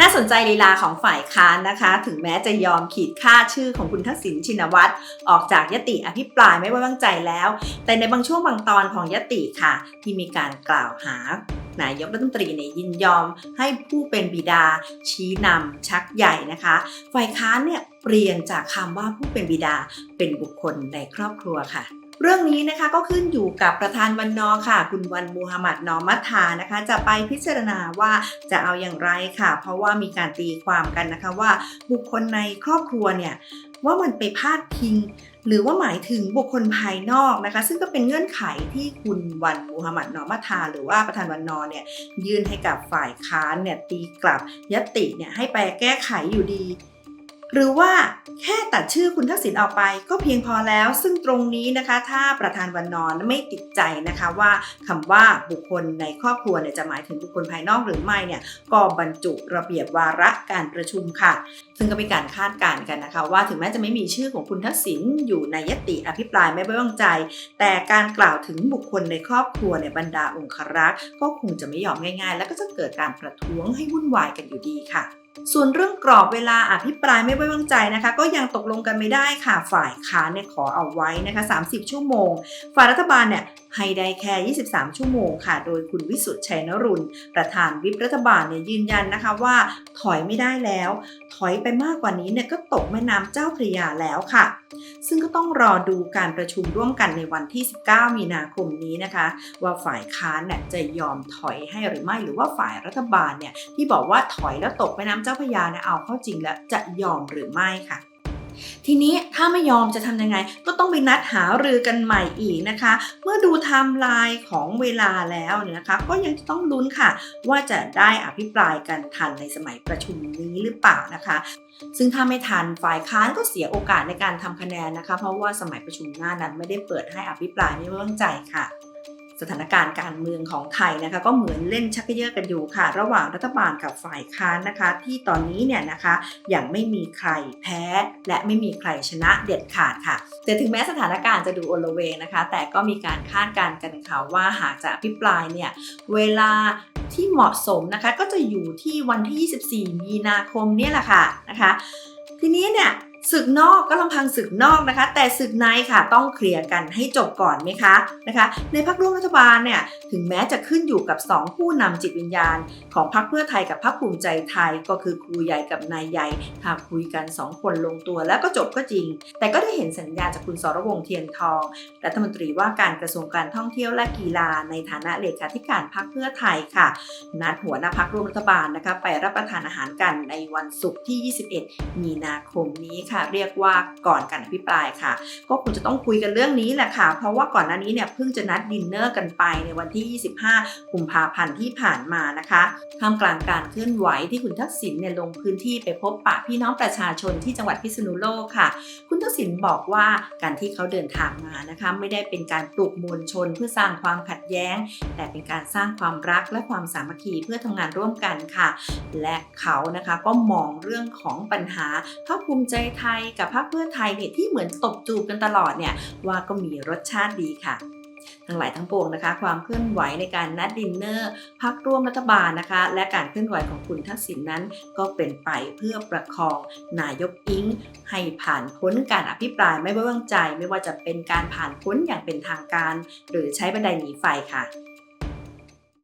น่าสนใจลีลาของฝ่ายค้านนะคะ ถึงแม้จะยอมขีดค่าชื่อของคุณทักษิณชินวัตรออกจากยติอภิปรายไม่ไว้วางใจแล้ว แต่ในบางช่วงบางตอนของยติค่ะ ที่มีการกล่าวหานายกรัฐมนตรีเนี่ยยินยอมให้ผู้เป็นบิดาชี้นำชักใหญ่นะคะ ฝ่ายค้านเนี่ยเปลี่ยนจากคำว่าผู้เป็นบิดาเป็นบุคคลในครอบครัวค่ะ เรื่องนี้นะคะก็ขึ้นอยู่กับประธานวันนอค่ะ คุณวันมูฮัมหมัดนอมัทานะคะ จะไปพิจารณาว่าจะเอาอย่างไรค่ะ เพราะว่ามีการตีความกันนะคะว่าบุคคลในครอบครัวเนี่ยว่ามันไปพาดพิง หรือว่าหมายถึงบุคคลภายนอกนะคะ ซึ่งก็เป็นเงื่อนไขที่คุณวันมูฮัมหมัดนอมัทา หรือว่าประธานวันนอเนี่ยยื่นให้กับฝ่ายค้านเนี่ยตีกลับยติเนี่ยให้ไปแก้ไขอยู่ดี หรือว่าแค่ตัดชื่อคุณทักษิณออกไปก็เพียงพอแล้ว ซึ่งตรงนี้นะคะ ถ้าประธานวันนอนไม่ติดใจนะคะว่าคำว่าบุคคลในครอบครัวเนี่ยจะหมายถึงบุคคลภายนอกหรือไม่เนี่ยก็บรรจุระเบียบวาระการประชุมค่ะ ซึ่งก็มีการคาดการณ์กันนะคะ ว่าถึงแม้จะไม่มีชื่อของคุณทักษิณอยู่ในยติอภิปรายไม่ไว้วางใจ แต่การกล่าวถึงบุคคลในครอบครัวในบรรดาองครักษ์ก็คงจะไม่ยอมง่าย ๆ แล้วก็จะเกิดการประท้วงให้วุ่นวายกันอยู่ดีค่ะส่วนเรื่องกรอบเวลาอภิปรายไม่ไว้วางใจนะคะ ก็ยังตกลงกันไม่ได้ค่ะฝ่ายค้านเนี่ยขอเอาไว้นะคะ 30 ชั่วโมง ฝ่ายรัฐบาลเนี่ยให้ได้แค่ 23 ชั่วโมงค่ะ โดยคุณวิสุทธ์ชัยนรุนประธานวิปรัฐบาลเนี่ยยืนยันนะคะว่าถอยไม่ได้แล้ว ถอยไปมากกว่านี้เนี่ยก็ตกแม่น้ำเจ้าพระยาแล้วค่ะ ซึ่งก็ต้องรอดูการประชุมร่วมกันในวันที่ 19 มีนาคมนี้นะคะ ว่าฝ่ายค้านเนี่ยจะยอมถอยให้หรือไม่หรือว่าฝ่ายรัฐบาลเนี่ยที่บอกว่าถอยแล้วตกแม่น้ำเจ้าพระยาเนี่ยเอาเข้าจริงแล้วจะยอมหรือไม่ค่ะ ทีนี้ถ้าไม่ยอมจะทำยังไง ก็ต้องไปนัดหารือกันใหม่อีกนะคะ เมื่อดูไทม์ไลน์ของเวลาแล้วเนี่ยนะคะ ก็ยังต้องลุ้นค่ะ ว่าจะได้อภิปรายกันทันในสมัยประชุมนี้หรือเปล่านะคะซึ่งถ้าไม่ทันฝ่ายค้านก็เสียโอกาสในการทำคะแนนนะคะ เพราะว่าสมัยประชุมหน้านั้นไม่ได้เปิดให้อภิปรายไม่ไว้วางใจค่ะ สถานการณ์การเมืองของไทยนะคะก็เหมือนเล่นชักเยอะกันอยู่ค่ะ ระหว่างรัฐบาลกับฝ่ายค้านนะคะ ที่ตอนนี้เนี่ยนะคะยังไม่มีใครแพ้ และไม่มีใครชนะเด็ดขาดค่ะ แต่ถึงแม้สถานการณ์จะดูโอลเวงนะคะ แต่ก็มีการคาดการณ์กันค่ะว่าหากจะอภิปรายเนี่ยเวลาที่เหมาะสมนะคะก็จะอยู่ที่วันที่ 24 มีนาคมเนี่ยแหละค่ะนะคะ ทีนี้เนี่ย ศึกนอกก็ลำพังศึกนอกนะคะ แต่ศึกในค่ะต้องเคลียร์กันให้จบก่อนไหมคะนะคะ ในพักร่วมรัฐบาลเนี่ยถึงแม้จะขึ้นอยู่กับ 2 ผู้นำจิตวิญญาณ ของพรรคเพื่อไทยกับพรรคภูมิใจไทยก็คือครูใหญ่กับนายใหญ่หากคุยกัน 2 คนลงตัวแล้วก็จบก็จริง แต่ก็ได้เห็นสัญญาจากคุณสรวงเทียนทองรัฐมนตรีว่าการกระทรวงการท่องเที่ยวและกีฬาในฐานะเลขาธิการพรรคเพื่อไทยค่ะ นัดหัวหน้าพักร่วมรัฐบาลนะคะไปรับประทานอาหารกันในวันศุกร์ที่ 21 มีนาคมนี้ค่ะเรียกว่าก่อนการอภิปรายค่ะ ก็คงจะต้องคุยกันเรื่องนี้แหละค่ะ เพราะว่าก่อนหน้านี้เนี่ยเพิ่งจะนัดดินเนอร์กันไปในวันที่ 25 กุมภาพันธ์ที่ผ่านมานะคะท่ามกลางการเคลื่อนไหวที่คุณทักษิณเนี่ยลงพื้นที่ไปพบปะพี่น้องประชาชนที่จังหวัดพิษณุโลกค่ะ คุณทักษิณบอกว่าการที่เขาเดินทางมานะคะ ไม่ได้เป็นการปลุกมวลชนเพื่อสร้างความขัดแย้ง แต่เป็นการสร้างความรักและความสามัคคีเพื่อทำงานร่วมกันค่ะ และเขานะคะก็มองเรื่องของปัญหาพรรคภูมิใจไทยกับพรรคเพื่อไทยเนี่ยที่เหมือนตบจูบกันตลอดเนี่ยว่าก็มีรสชาติดีค่ะ ทั้งหลายทั้งปวงนะคะ ความเคลื่อนไหวในการนัดดินเนอร์พักร่วมรัฐบาลนะคะ และการเคลื่อนไหวของคุณทักษิณนนั้น ก็เป็นไปเพื่อประคองนายกอิงให้ผ่านพ้นการอภิปรายไม่ไว้วางใจ ไม่ว่าจะเป็นการผ่านพ้นอย่างเป็นทางการ หรือใช้บันไดหนีไฟค่ะ